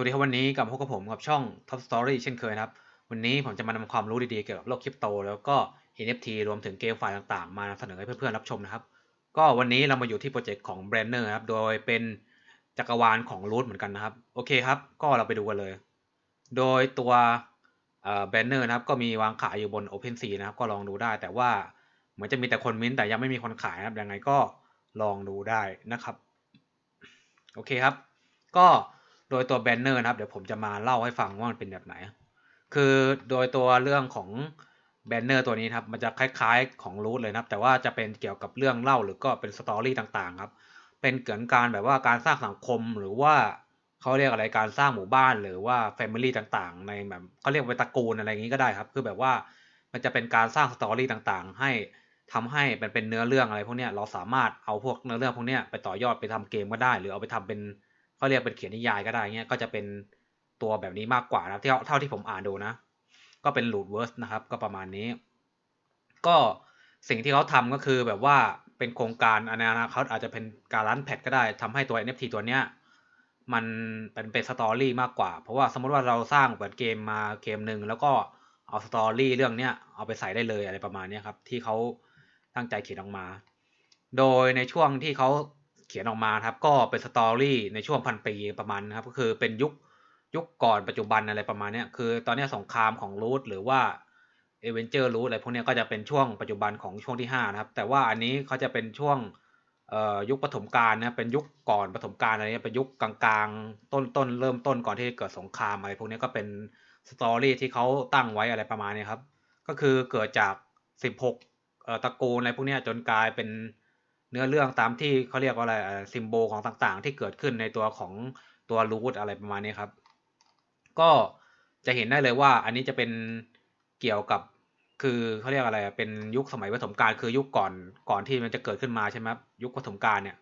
วัสดีครับวันนี้กลับพบกับผมกับช่อง Top Story เช่นเคยนะครับ วันนี้ผมจะมานำความรู้ดีๆเกี่ยวกับโลกคริปโต แล้วก็ NFT รวมถึงเกมไฟล์ต่างๆ มานำเสนอให้เพื่อนๆรับชมนะครับ ก็วันนี้เรามาอยู่ที่โปรเจกต์ของ b r a n n e r ครับ โดยเป็นจักรวาลของ Root เหมือนกันนะครับ โอเคครับ ก็เราไปดูกันเลย โดยตัวเอ่อ b r a n n e r นะครับ ก็มีวางขายอยู่บน OpenSea นะครับ ก็ลองดูได้ แต่ว่าเหมือนจะมีแต่คนมิ้นท์แต่ยังไม่มีคนขายนะครับยังไงก็ลองดูได้นะครับ โอเคครับ ก็ โดยตัวแบนเนอร์นะครับ เดี๋ยวผมจะมาเล่าให้ฟังว่ามันเป็นแบบไหน คือโดยตัวเรื่องของแบนเนอร์ตัวนี้ครับ มันจะคล้ายๆของรูทเลยนะครับ แต่ว่าจะเป็นเกี่ยวกับเรื่องเล่าหรือก็เป็นสตอรี่ต่างๆ ครับ เป็นเกี่ยวกับการแบบว่าการสร้างสังคมหรือว่าเขาเรียกอะไรการสร้างหมู่บ้านหรือว่าแฟมิลี่ต่างๆ ในแบบเขาเรียกว่าตระกูลอะไรอย่างนี้ก็ได้ครับ คือแบบว่ามันจะเป็นการสร้างสตอรี่ต่างๆ ให้ทำให้มันเป็นเนื้อเรื่องอะไรพวกเนี้ยเราสามารถเอาพวกเนื้อเรื่องพวกเนี้ยไปต่อยอดไปทำเกมก็ได้ หรือเอาไปทำเป็น เขาเรียกเป็นเขียนนิยายก็ได้เงี้ยก็จะเป็นตัวแบบนี้มากกว่านะที่เท่าที่ผมอ่านดูนะ ก็เป็น root verse นะครับก็ประมาณนี้ ก็สิ่งที่เขาทำก็คือแบบว่าเป็นโครงการอนาคตอาจจะเป็นการรันแพทก็ได้ทำให้ตัว NFT ตัวเนี้ยมันเป็นเป็นสตอรี่มากกว่า เพราะว่าสมมติว่าเราสร้างเปิดเกมมาเกมหนึ่งแล้วก็เอาสตอรี่เรื่องเนี้ยเอาไปใส่ได้เลยอะไรประมาณนี้ครับที่เขาตั้งใจเขียนออกมา โดยในช่วงที่เขา เขียนออกมาครับ ก็เป็นสตอรี่ในช่วงพันปีประมาณนะครับ ก็คือเป็นยุคยุคก่อนปัจจุบันอะไรประมาณนี้คือตอนนี้สงครามของรูทหรือว่าเอเวนเจอร์รูทอะไรพวกนี้ก็จะเป็นช่วงปัจจุบันของช่วงที่ห้านะครับ แต่ว่าอันนี้เขาจะเป็นช่วงเอ่อยุคปฐมกาลนะเป็นยุคก่อนปฐมกาลอะไรเงี้ยเป็นยุคกลางๆ ต้นต้นเริ่มต้นก่อนที่จะเกิดสงครามอะไรพวกนี้ก็เป็นสตอรี่ที่เขาตั้งไว้อะไรประมาณนี้ครับ ก็คือเกิดจากสิบหกเอ่อตระกูลอะไรพวกนี้จนกลายเป็น เนื้อเรื่องตามที่เขาเรียกว่าอะไรซิมโบลของต่างๆ ที่เกิดขึ้นในตัวของตัวรูทอะไรประมาณนี้ครับ ก็จะเห็นได้เลยว่าอันนี้จะเป็นเกี่ยวกับคือเขาเรียกอะไรเป็นยุคสมัยปฐมกาลคือยุคก่อนก่อนที่มันจะเกิดขึ้นมาใช่ไหมยุคปฐมกาลเนี่ย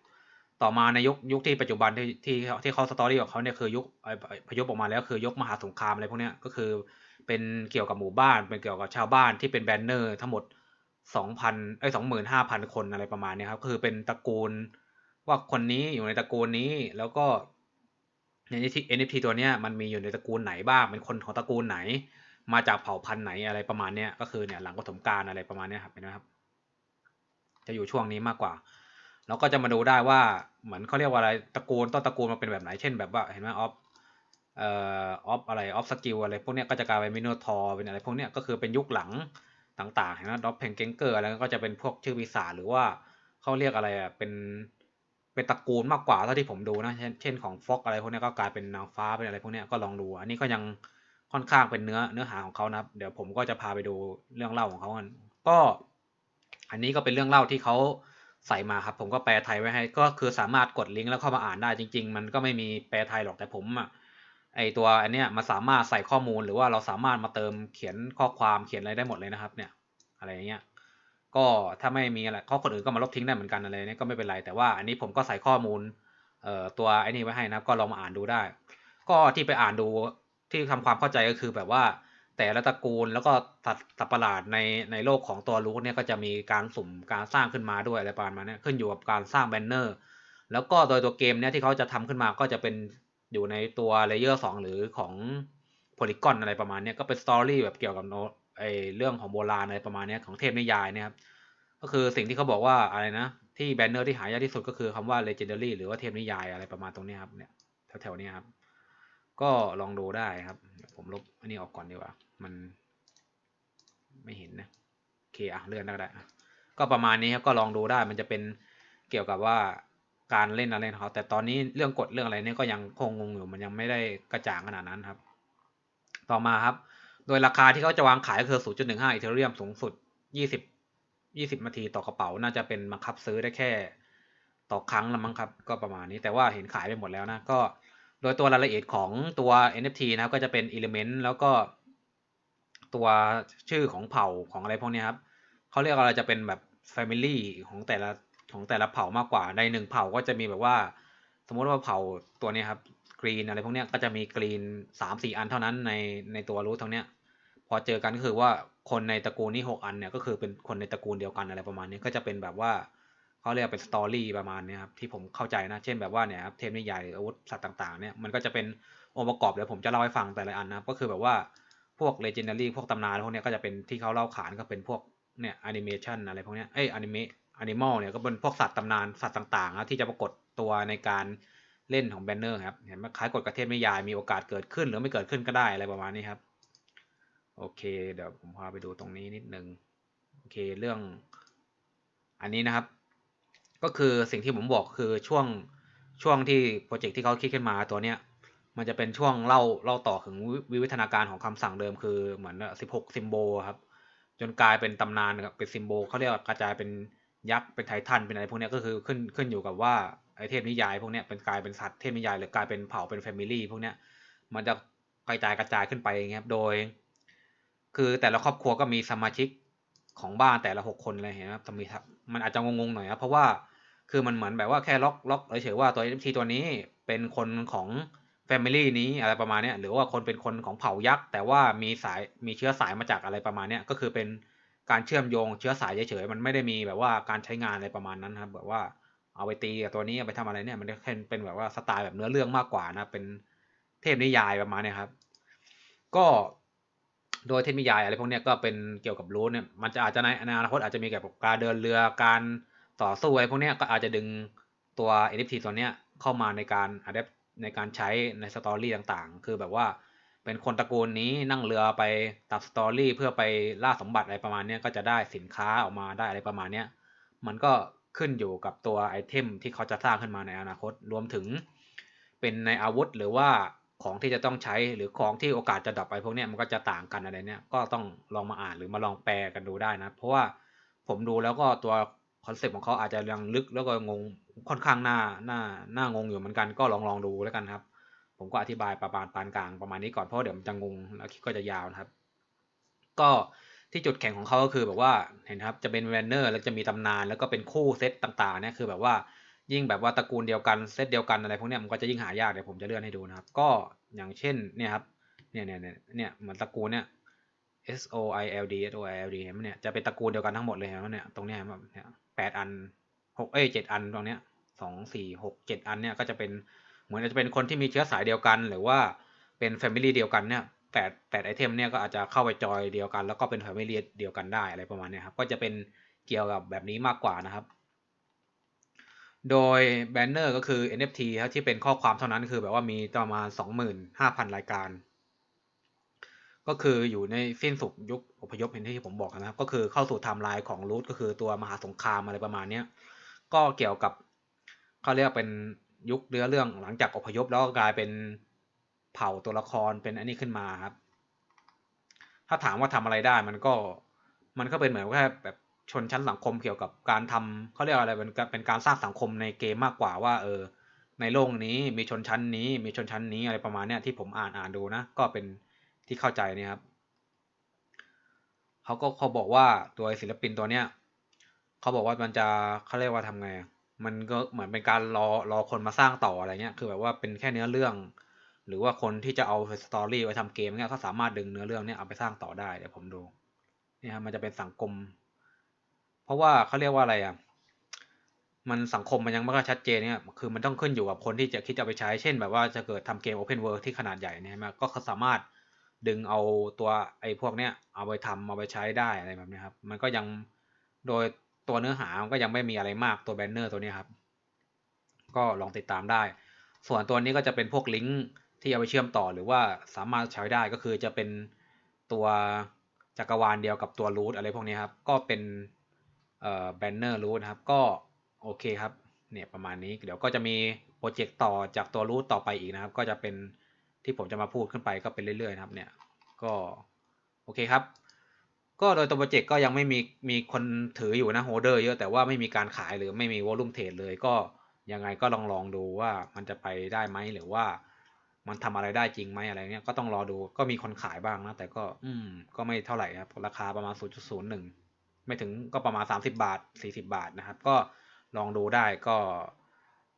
ต่อมาในยุคยุคที่ปัจจุบันที่ที่ที่เขาสตอรี่ของเขาเนี่ยคือยุคพยพออกมาแล้วคือยุคมหาสงครามอะไรพวกเนี้ยก็คือเป็นเกี่ยวกับหมู่บ้านเป็นเกี่ยวกับชาวบ้านที่เป็นแบนเนอร์ทั้งหมด สองพันเอ้สองหมื่นห้าพันคนอะไรประมาณนี้ครับ คือเป็นตระกูลว่าคนนี้อยู่ในตระกูลนี้แล้วก็ใน NFT ตัวเนี้ยมันมีอยู่ในตระกูลไหนบ้างเป็นคนของตระกูลไหน มาจากเผ่าพันธุ์ไหนอะไรประมาณเนี้ยก็คือเนี่ยหลังปฐมกาลอะไรประมาณเนี้ยครับเห็นไหมครับ จะอยู่ช่วงนี้มากกว่า แล้วก็จะมาดูได้ว่าเหมือนเขาเรียกว่าอะไรตระกูลต้นตระกูลมันเป็นแบบไหนเช่นแบบว่าเห็นไหมออฟเอ่อออฟอะไรออฟสกิลอะไรพวกเนี้ยก็จะกลายเป็นมิโนทอร์เป็นอะไรพวกเนี้ยก็คือเป็นยุคหลัง ต่างๆเห็นไหมด็อปเพนเกงเกอร์อะไรก็จะเป็นพวกชื่อปีศาจหรือว่าเขาเรียกอะไรอะเป็นเป็นตระกูลมากกว่าเท่าที่ผมดูนะเช่นเช่นของฟ็อกอะไรพวกนี้ก็กลายเป็นนางฟ้าเป็นอะไรพวกนี้ก็ลองดู อันนี้ก็ยังค่อนข้างเป็นเนื้อเนื้อหาของเขานะครับ เดี๋ยวผมก็จะพาไปดูเรื่องเล่าของเขากันก็ อันนี้ก็เป็นเรื่องเล่าที่เขาใส่มาครับ ผมก็แปลไทยไว้ให้ ก็คือสามารถกดลิงก์แล้วเข้ามาอ่านได้จริง ๆ มันก็ไม่มีแปลไทยหรอกแต่ผมอะ ไอตัวอันเนี้ยมันสามารถใส่ข้อมูลหรือว่าเราสามารถมาเติมเขียนข้อความเขียนอะไรได้หมดเลยนะครับ เนี่ยอะไรเงี้ยก็ถ้าไม่มีอะไรข้อคนอื่นก็มาลบทิ้งได้เหมือนกันอะไรเนี่ยก็ไม่เป็นไรแต่ว่าอันนี้ผมก็ใส่ข้อมูลเอ่อตัวไอ้นี่ไว้ให้นะก็ลองมาอ่านดูได้ ก็ที่ไปอ่านดูที่ทำความเข้าใจก็คือแบบว่า แต่ละตระกูลแล้วก็สัตว์สัตว์ประหลาดในในโลกของตัวรูทเนี่ยก็จะมีการสุ่มการสร้างขึ้นมาด้วยอะไรประมาณนี้ขึ้นอยู่กับการสร้างแบนเนอร์แล้วก็โดยตัวเกมเนี่ยที่เขาจะทำขึ้นมาก็จะเป็น อยู่ในตัวเลเยอร์สองหรือของโพลีกอนอะไรประมาณนี้ก็เป็นสตอรี่แบบเกี่ยวกับโนไอเรื่องของโบราณอะไรประมาณนี้ของเทพนิยายเนี่ยครับก็คือสิ่งที่เขาบอกว่าอะไรนะ ที่แบนเนอร์ที่หายากที่สุดก็คือคำว่า legendary หรือว่าเทพนิยายอะไรประมาณตรงนี้ครับเนี่ยแถวๆนี้ครับ ก็ลองดูได้ครับ ผมลบอันนี้ออกก่อนดีกว่า มันไม่เห็นนะโอเคอะเลื่อนก็ได้ก็ประมาณนี้ครับก็ลองดูได้มันจะเป็นเกี่ยวกับว่า การเล่นอะไรของเขาแต่ตอนนี้เรื่องกฎเรื่องอะไรเนี่ยก็ยังคงงงอยู่มันยังไม่ได้กระจ่างขนาดนั้นครับ ต่อมาครับ โดยราคาที่เขาจะวางขายก็คือ 0.15อีเทเรียมสูงสุด 20 20นาทีต่อกระเป๋าน่าจะเป็นบังคับซื้อได้แค่ ต่อครั้งละมั้งครับ ก็ประมาณนี้แต่ว่าเห็นขายไปหมดแล้วนะก็โดยตัวรายละเอียดของตัว NFT นะครับก็จะเป็น element แล้วก็ ตัวชื่อของเผ่าของอะไรพวกนี้ครับเขาเรียกอะไรจะเป็นแบบ family ของแต่ละ ของแต่ละเผ่ามากกว่าในหนึ่งเผ่าก็จะมีแบบว่า สมมติว่าเผ่าตัวนี้ครับกรีนอะไรพวกนี้ก็จะมีกรีนสามสี่อันเท่านั้นในในตัวรูททั้งนี้พอเจอกันก็คือว่าคนในตระกูลนี้หกอันเนี่ยก็คือเป็นคนในตระกูลเดียวกันอะไรประมาณนี้ก็จะเป็นแบบว่าเขาเรียกเป็นสตอรี่ประมาณนี้ครับที่ผมเข้าใจนะเช่นแบบว่าเนี่ยครับเทพนิยายหรือาวุธสัตว์ต่างๆเนี่ยมันก็จะเป็นองค์ประกอบเดี๋ยวผมจะเล่าให้ฟังแต่ละอันนะครับก็คือแบบว่าพวก legendary พวกตำนานพวกนี้ก็จะเป็นที่เขาเล่าขานก็เป็นพวกเนี่ย animation อะไรพวกเนี้ยเอ้ย anime animal เนี่ยก็เป็นพวกสัตว์ตำนานสัตว์ต่างๆนะที่จะปรากฏตัวในการเล่นของแบนเนอร์ครับเห็นไหมคล้ายกฎกระเทศไม่ยายมีโอกาสเกิดขึ้น หรือไม่เกิดขึ้นก็ได้อะไรประมาณนี้ครับโอเค เดี๋ยวผมพาไปดูตรงนี้นิดนึงโอเคเรื่องอันนี้นะครับ ก็คือสิ่งที่ผมบอกคือช่วงช่วงที่โปรเจกต์ที่เขาคิดขึ้นมาตัวเนี้ยมันจะเป็นช่วงเล่าเล่าต่อถึงวิวัฒนาการของคำสั่งเดิมคือเหมือนสิบหกซิมโบครับ จนกลายเป็นตำนานครับเป็นซิมโบเขาเรียกว่ากระจายเป็น ยักษ์เป็นไททันเป็นอะไรพวกนี้ก็คือขึ้นขึ้นอยู่กับว่าไอเทพนิยายพวกนี้เป็นกลายเป็นสัตว์เทพนิยายหรือกลายเป็นเผ่าเป็นแฟมิลี่พวกนี้มันจะกระจายกระจายขึ้นไปอย่างเงี้ยโดย คือแต่ละครอบครัวก็มีสมาชิกของบ้านแต่ละหกคนเลยเห็นไหมครับมีมันอาจจะงงๆหน่อยครับเพราะว่าคือมันเหมือนแบบว่าแค่ล็อกล็อกเฉยๆว่าตัว NFT ตัวนี้เป็นคนของแฟมิลี่นี้อะไรประมาณเนี้ยหรือว่าคนเป็นคนของเผ่ายักษ์แต่ว่ามีสายมีเชื้อสายมาจากอะไรประมาณเนี้ยก็คือเป็น การเชื่อมโยงเชื้อสายเฉยๆมันไม่ได้มีแบบว่าการใช้งานอะไรประมาณนั้นครับแบบว่าเอาไปตีกับตัวนี้เอาไปทำอะไรเนี่ยมันแค่เป็นแบบว่าสไตล์แบบเนื้อเรื่องมากกว่านะเป็นเทพนิยายประมาณนี้ครับ ก็โดยเทพนิยายอะไรพวกนี้ก็เป็นเกี่ยวกับรูทเนี่ยมันจะอาจจะในอนาคตอาจจะมีเกี่ยวกับการเดินเรือการต่อสู้อะไรพวกนี้ก็อาจจะดึงตัว NFT ตัวเนี้ยเข้ามาในการอัดในการใช้ในสตอรี่ต่างๆ คือแบบว่า เป็นคนตระกูลนี้นั่งเรือไปตัดสตอรี่เพื่อไปล่าสมบัติอะไรประมาณนี้ก็จะได้สินค้าออกมาได้อะไรประมาณนี้มันก็ขึ้นอยู่กับตัวไอเทมที่เขาจะสร้างขึ้นมาในอนาคตรวมถึง เป็นในอาวุธหรือว่าของที่จะต้องใช้หรือของที่โอกาสจะดับไปพวกนี้มันก็จะต่างกันอะไรเนี้ยก็ต้องลองมาอ่านหรือมาลองแปลกันดูได้นะ เพราะว่าผมดูแล้วก็ตัวคอนเซ็ปต์ของเขาอาจจะยังลึกแล้วก็งงค่อนข้างหน้าหน้าหน้างงอยู่เหมือนกันก็ลองลองดูแล้วกันครับ ผมก็อธิบายประมาณปานกลางประมาณนี้ก่อนเพราะเดี๋ยวมันจะงงแล้วคลิปก็จะยาวนะครับ ก็ที่จุดแข็งของเขาก็คือแบบว่าเห็นครับจะเป็นแวนเนอร์แล้วจะมีตำนานแล้วก็เป็นคู่เซตต่างๆเนี่ยคือแบบว่ายิ่งแบบว่าตระกูลเดียวกันเซตเดียวกันอะไรพวกเนี้ยมันก็จะยิ่งหายากเดี๋ยวผมจะเลื่อนให้ดูนะครับ ก็อย่างเช่นเนี่ยครับเนี่ยเนี่ยเนี่ยเนี่ยเหมือนตระกูลเนี่ย S O I L D S O I L D เห็นไหมเนี่ยจะเป็นตระกูลเดียวกันทั้งหมดเลยเห็นไหมเนี่ยตรงเนี้ยแบบเนี่ยแปดอันหกเอ้ยเจ็ดอันตรงเนี้ยสองสี่หกเจ็ดอันเนี่ยก็จะเป็น เหมือนจะเป็นคนที่มีเชื้อสายเดียวกัน หรือว่าเป็นแฟมิลี่เดียวกันเนี่ยแปดแปดไอเทมเนี่ยก็อาจจะเข้าไปจอยเดียวกัน แล้วก็เป็นแฟมิลี่เดียวกันได้อะไรประมาณนี้ครับก็จะเป็นเกี่ยวกับแบบนี้มากกว่านะครับ โดยแบนเนอร์ก็คือ NFT ครับที่เป็นข้อความเท่านั้นคือแบบว่ามีประมาณ 25,000 รายการ ก็คืออยู่ในสิ้นสุดยุคอพยพเห็นที่ผมบอกนะครับ ก็คือเข้าสู่ไทม์ไลน์ของรูทก็คือตัวมหาสงครามอะไรประมาณนี้ก็เกี่ยวกับเขาเรียกเป็น ยุคเรือเรื่องหลังจากอพยพแล้วก็กลายเป็นเผ่าตัวละครเป็นอันนี้ขึ้นมาครับ ถ้าถามว่าทำอะไรได้มันก็มันก็เป็นเหมือนแค่แบบชนชั้นสังคมเกี่ยวกับการทำเขาเรียกอะไรเป็นเป็นการสร้างสังคมในเกมมากกว่าว่า เออ ในโลกนี้มีชนชั้นนี้มีชนชั้นนี้อะไรประมาณเนี้ยที่ผมอ่านอ่านดูนะก็เป็นที่เข้าใจเนี่ยครับเขาก็เขาบอกว่าตัวศิลปินตัวเนี้ยเขาบอกว่ามันจะเขาเรียกว่าทำไง มันก็เหมือนเป็นการรอรอคนมาสร้างต่ออะไรเงี้ย คือแบบว่าเป็นแค่เนื้อเรื่อง หรือว่าคนที่จะเอาสตอรี่ไว้ทำเกมเนี้ยเขาสามารถดึงเนื้อเรื่องเนี้ยเอาไปสร้างต่อได้เดี๋ยวผมดูนี่ครับมันจะเป็นสังคม เพราะว่าเขาเรียกว่าอะไรอะ มันสังคมมันยังไม่ค่อยชัดเจนเนี่ย คือมันต้องขึ้นอยู่กับคนที่จะคิดจะไปใช้ เช่น แบบว่าจะเกิดทำเกม Open World ที่ขนาดใหญ่เนี่ยก็เขาสามารถดึงเอาตัวไอ้พวกเนี้ยเอาไปทำเอาไปใช้ได้อะไรแบบนี้ครับ มันก็ยังโดย ตัวเนื้อหาก็ยังไม่มีอะไรมากตัวแบนเนอร์ตัวนี้ครับ ก็ลองติดตามได้ ส่วนตัวนี้ก็จะเป็นพวกลิงก์ที่เอาไปเชื่อมต่อหรือว่าสามารถใช้ได้ก็คือจะเป็นตัวจักรวาลเดียวกับตัวรูทอะไรพวกนี้ครับ ก็เป็นแบนเนอร์รูทครับ ก็โอเคครับ เนี่ยประมาณนี้ เดี๋ยวก็จะมีโปรเจกต์ต่อจากตัวรูทต่อไปอีกนะครับ ก็จะเป็นที่ผมจะมาพูดขึ้นไปก็เป็นเรื่อยๆนะครับ เนี่ย ก็โอเคครับ ก็โดยตัวโปรเจกต์ก็ยังไม่มีมีคนถืออยู่นะโฮเดอร์เยอะแต่ว่าไม่มีการขายหรือไม่มีวอลุ่มเทรดเลยก็ยังไงก็ลองลองดูว่ามันจะไปได้ไหมหรือว่ามันทำอะไรได้จริงไหมอะไรเนี้ยก็ต้องรอดูก็มีคนขายบ้างนะแต่ก็อืมก็ไม่เท่าไหร่ครับราคาประมาณ 0.01 ไม่ถึงก็ประมาณ 30 บาท 40 บาทนะครับ ก็ลองดูได้ก็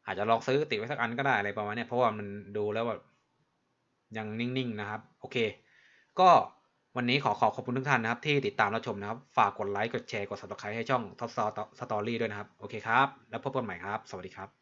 อาจจะลองซื้อติดไว้สักอันก็ได้อะไรประมาณเนี้ยเพราะว่ามันดูแล้วแบบยังนิ่งๆนะครับ โอเค ก็ วันนี้ขอขอขอบคุณทุกท่านนะครับ ที่ติดตามรับชมนะครับ ฝากกดไลค์ กดแชร์ กด subscribe ให้ช่องท็อปสตอรี่ด้วยนะครับ โอเคครับ แล้วพบกันใหม่ครับ สวัสดีครับ